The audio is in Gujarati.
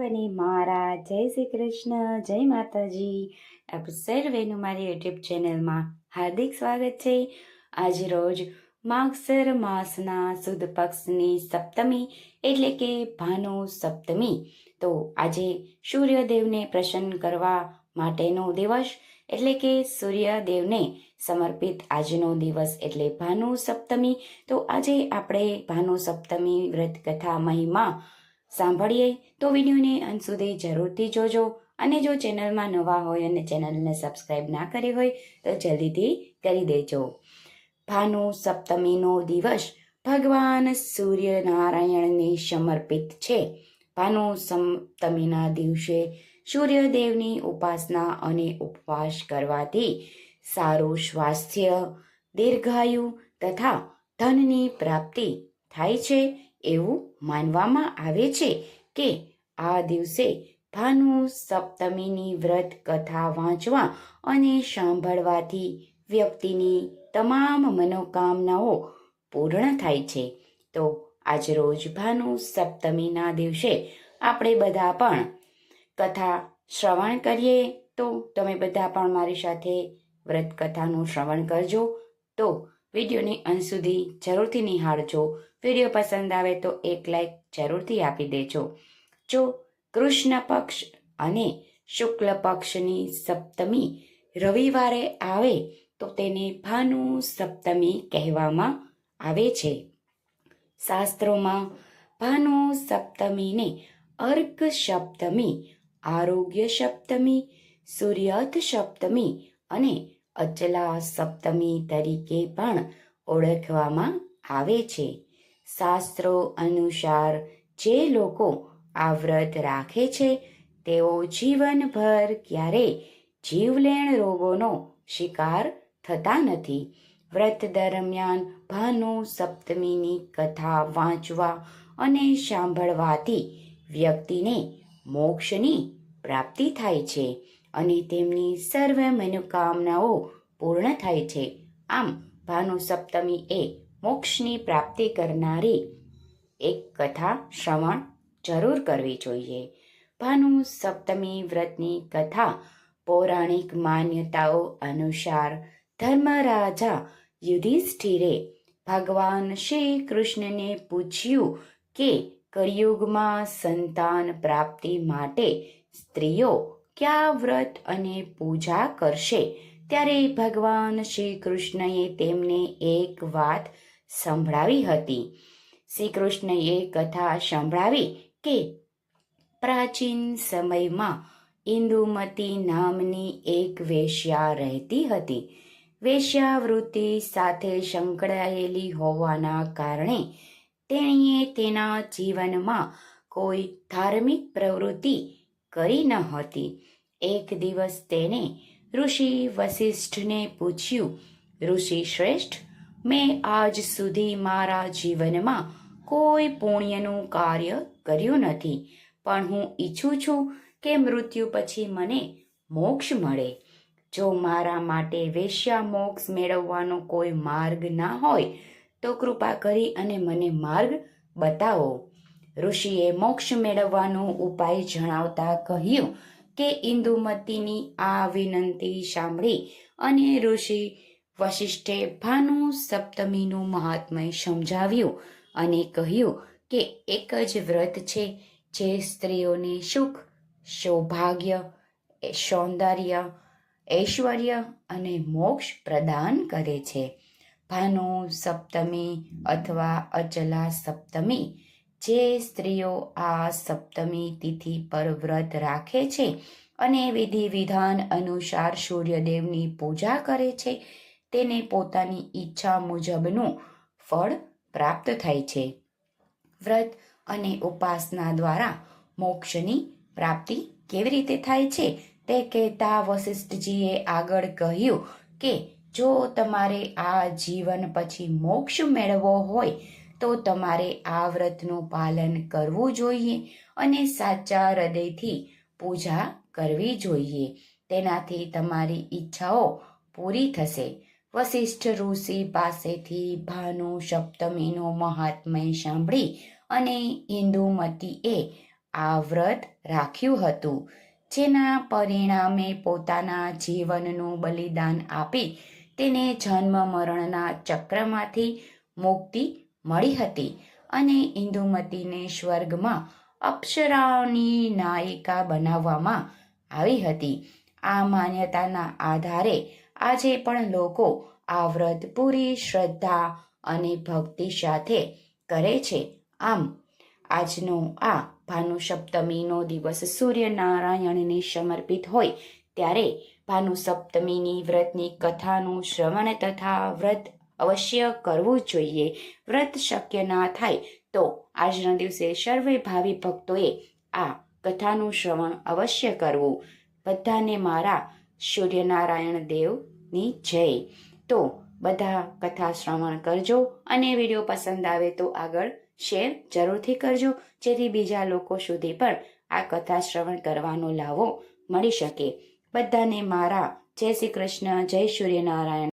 સર્વને મારા જય શ્રી કૃષ્ણ, જય માતાજી. આપ સર્વેનું મારી યુટ્યુબ ચેનલમાં હાર્દિક સ્વાગત છે. આજ રોજ માગસર માસના સુદ પક્ષની સપ્તમી એટલે કે ભાનુ સપ્તમી. તો આજે સૂર્યદેવને પ્રસન્ન કરવા માટેનો દિવસ એટલે કે સૂર્યદેવને સમર્પિત આજનો દિવસ એટલે ભાનુ સપ્તમી. તો આજે આપણે ભાનુ સપ્તમી વ્રત કથા મહિમા સાંભળીએ તો વિડીયોને અંત સુધી જરૂરથી જોજો. અને જો ચેનલમાં નવા હોય અને ચેનલને સબસ્ક્રાઈબ ના કરી હોય, તો જલ્દીથી કરી દેજો. ભાનુ સપ્તમીનો દિવસ ભગવાન સૂર્યનારાયણને સમર્પિત છે. ભાનુ સપ્તમીના દિવસે સૂર્યદેવની ઉપાસના અને ઉપવાસ કરવાથી સારું સ્વાસ્થ્ય, દીર્ઘાયુ તથા ધનની પ્રાપ્તિ થાય છે. એવું માનવામાં આવે છે કે આ દિવસે ભાનુ સપ્તમીની વ્રત કથા વાંચવા અને સાંભળવાથી વ્યક્તિની તમામ મનોકામનાઓ પૂર્ણ થાય છે. તો આજરોજ ભાનુ સપ્તમીના દિવસે આપણે બધા પણ કથા શ્રવણ કરીએ. તો તમે બધા પણ મારી સાથે વ્રત કથાનું શ્રવણ કરજો. તો વિડીયોની અંત સુધી જરૂરથી નિહાળજો. વીડિયો પસંદ આવે તો એક લાઈક જરૂરથી આપી દેજો. જો કૃષ્ણ પક્ષ અને શુક્લ પક્ષની સપ્તમી રવિવારે આવે, તો તેને ભાનુ સપ્તમી કહેવામાં આવે છે. શાસ્ત્રોમાં ભાનુ સપ્તમીને અર્ક સપ્તમી, આરોગ્ય સપ્તમી સૂર્યથ સપ્તમી અને અચલા સપ્તમી તરીકે પણ ઓળખવામાં આવે છે. શાસ્ત્રો અનુસાર જે લોકો આ વ્રત રાખે છે, તેઓ જીવનભર ક્યારેય જીવલેણ રોગોનો શિકાર થતા નથી. વ્રત દરમિયાન ભાનુ સપ્તમીની કથા વાંચવા અને સાંભળવાથી વ્યક્તિને મોક્ષની પ્રાપ્તિ થાય છે. અને તેમની સર્વ મનોકામનાઓ પૂર્ણ થાય છે. આમ, ભાનુ સપ્તમી એ મોક્ષની પ્રાપ્તિ કરનારી એક કથા શ્રવણ જરૂર કરવી જોઈએ. ભાનુ સપ્તમી વ્રતની કથા પૌરાણિક માન્યતાઓ અનુસાર ધર્મરાજા યુધિષ્ઠિરે ભગવાન શ્રી કૃષ્ણને પૂછ્યું કે કળિયુગમાં સંતાન પ્રાપ્તિ માટે સ્ત્રીઓ કયા વ્રત અને પૂજા કરશે. ત્યારે ભગવાન શ્રી કૃષ્ણએ તેમને એક વાત સંભળાવી હતી. શ્રી કૃષ્ણએ કથા સંભળાવી કે, પ્રાચીન સમયમાં ઇન્દુમતી નામની એક વેશ્યા રહેતી હતી. વેશ્યાવૃત્તિ સાથે સંકળાયેલી હોવાના કારણે તેણીએ તેના જીવનમાં કોઈ ધાર્મિક પ્રવૃત્તિ કરી ન હતી. એક દિવસ તેને ઋષિ વશિષ્ઠને પૂછ્યું, ઋષિ શ્રેષ્ઠ, મેં આજ સુધી મારા જીવનમાં કોઈ પુણ્યનું કાર્ય કર્યું નથી, પણ હું ઈચ્છું છું કે મૃત્યુ પછી મને મોક્ષ મળે. જો મારા માટે વેશ્યા મોક્ષ મેળવવાનો કોઈ માર્ગ ના હોય, તો કૃપા કરી અને મને માર્ગ બતાવો. ઋષિએ મોક્ષ મેળવવાનો ઉપાય જણાવતા કહ્યું કે ઇન્દુમતીની આ વિનંતી સાંભળી અને ઋષિ વશિષ્ઠે ભાનુ સપ્તમીનું મહાત્મય સમજાવ્યું અને કહ્યું કે એક જ વ્રત છે જે સ્ત્રીઓને સુખ, સૌભાગ્ય, સૌંદર્ય, ઐશ્વર્ય અને મોક્ષ પ્રદાન કરે છે. ભાનુ સપ્તમી અથવા અચલા સપ્તમી જે સ્ત્રીઓ આ સપ્તમી તિથિ પર વ્રત રાખે છે અને વિધિ વિધાન અનુસાર સૂર્યદેવની પૂજા કરે છે, તેને પોતાની ઈચ્છા મુજબનું ફળ પ્રાપ્ત થાય છે. વ્રત અને ઉપાસના દ્વારા મોક્ષની પ્રાપ્તિ કેવી રીતે થાય છે તે કહેતા વશિષ્ઠજીએ આગળ કહ્યું કે, જો તમારે આ જીવન પછી મોક્ષ મેળવવો હોય તો તમારે આ વ્રતનું પાલન કરવું જોઈએ અને સાચા હૃદયથી પૂજા કરવી જોઈએ. તેનાથી તમારી ઈચ્છાઓ પૂરી થશે. વશિષ્ઠ ઋષિ પાસેથી ભાનુ સપ્તમીનો મહાત્મય સાંભળી અને ઇન્દુમતીએ આ વ્રત રાખ્યું હતું. જેના પરિણામે પોતાના જીવનનું બલિદાન આપી તેને જન્મ મરણના ચક્રમાંથી મુક્તિ મળી હતી અને ઇન્દુમતીને સ્વર્ગમાં અપ્સરાઓની નાયિકા બનાવવામાં આવી હતી. આ માન્યતાના આધારે આજે પણ લોકો આ વ્રત પૂરી શ્રદ્ધા અને ભક્તિ સાથે કરે છે. આમ, આજનો આ ભાનુ સપ્તમીનો દિવસ સૂર્યનારાયણને સમર્પિત હોય ત્યારે ભાનુ સપ્તમીની વ્રતની કથાનું શ્રવણ તથા વ્રત અવશ્ય કરવું જોઈએ. વ્રત શક્ય ના થાય તો આજના દિવસે સર્વે ભાવિ ભક્તોએ આ કથાનું શ્રવણ અવશ્ય કરવું. બધાને મારા સૂર્યનારાયણ દેવની જય. તો બધા કથા શ્રવણ કરજો અને વીડિયો પસંદ આવે તો આગળ શેર જરૂરથી કરજો, જેથી બીજા લોકો સુધી પણ આ કથા શ્રવણ કરવાનો લાવો મળી શકે. બધાને મારા જય શ્રી કૃષ્ણ, જય સૂર્યનારાયણ.